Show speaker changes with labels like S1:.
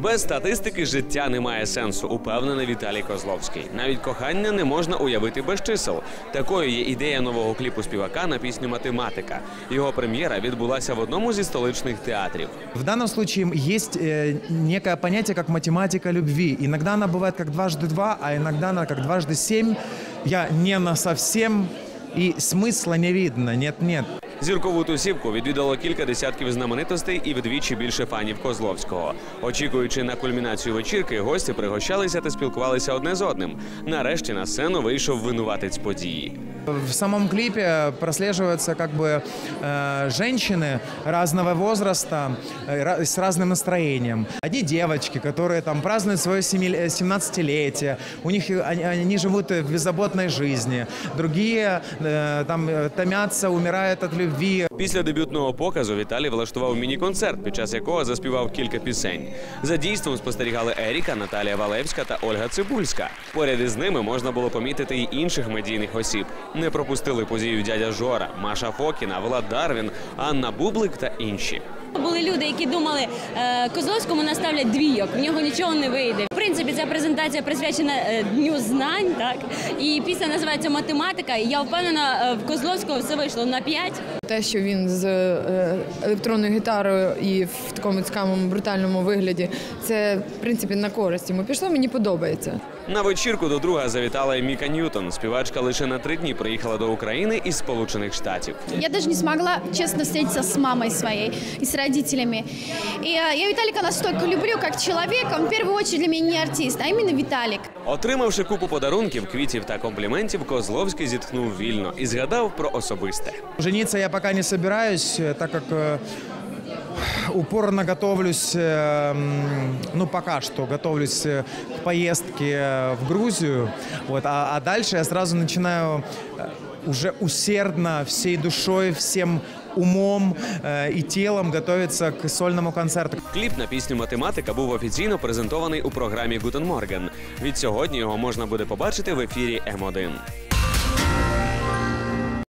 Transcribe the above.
S1: Без статистики життя не має сенсу, упевнений Віталій Козловський. Навіть кохання не можна уявити без чисел. Такою є ідея нового кліпу співака на пісню Математика. Його прем'єра відбулася в одному зі столичних театрів.
S2: В данном случае есть э, некое понятие, как математика любви. Иногда она бывает как дважды два, а иногда она как дважды семь. Я не на совсем, и смысла не видно, нет-нет.
S1: Зіркову тусівку відвідало кілька десятків знаменитостей і вдвічі більше фанів Козловського. Очікуючи на кульмінацію вечірки, гості пригощалися та спілкувалися одне з одним. Нарешті на сцену вийшов винуватець події.
S2: В самом клипе прослеживаются как бы э, женщины разного возраста э, ра- с разным настроением. Одни девочки, которые там празднуют свое семи- э, 17-летие, у них э, они, они живут в беззаботной жизни. Другие э, там э, томятся, умирают от любви.
S1: Після дебютного показу Віталій влаштував міні-концерт, під час якого заспівав кілька пісень. За дійством спостерігали Еріка, Наталія Валевська та Ольга Цибульська. Поряд із ними можна було помітити й інших медійних осіб. Не пропустили позію дядя Жора, Маша Фокіна, Влад Дарвін, Анна Бублик та інші.
S3: Були люди, які думали, е, Козловському наставлять двійок, в нього нічого не вийде. В принципі, ця презентація присвячена е, дню знань, так і пісня називається математика. І я впевнена, е, в Козловського все вийшло на 5.
S4: Те, що він з електронною гітарою і в такому цікавому брутальному вигляді, це в принципі на користь йому пішло. Мені подобається.
S1: На вечірку до друга завітала і Міка Ньютон. Співачка лише на три дні приїхала до України із Сполучених Штатів.
S5: Я даже не смогла честно встретиться с мамой своей и с родителями. И э, я Виталика настолько люблю как человека. Он в первую очередь для меня не артист, а именно Виталик.
S1: Отримавши купу подарунків, квітів та компліментів, Козловський зітхнув вільно і згадав про особисте.
S2: Жениться я пока не собираюсь, э, так как э, упорно готовлюсь, э, м, ну пока что готовлюсь э, к поездке э, в Грузию, вот, а, а дальше я сразу начинаю э, уже усердно, всей душой, всем умом і тілом готуються к сольному концерту.
S1: Кліп на пісню Математика був офіційно презентований у програмі Гутен Морген. Від сьогодні його можна буде побачити в ефірі М1.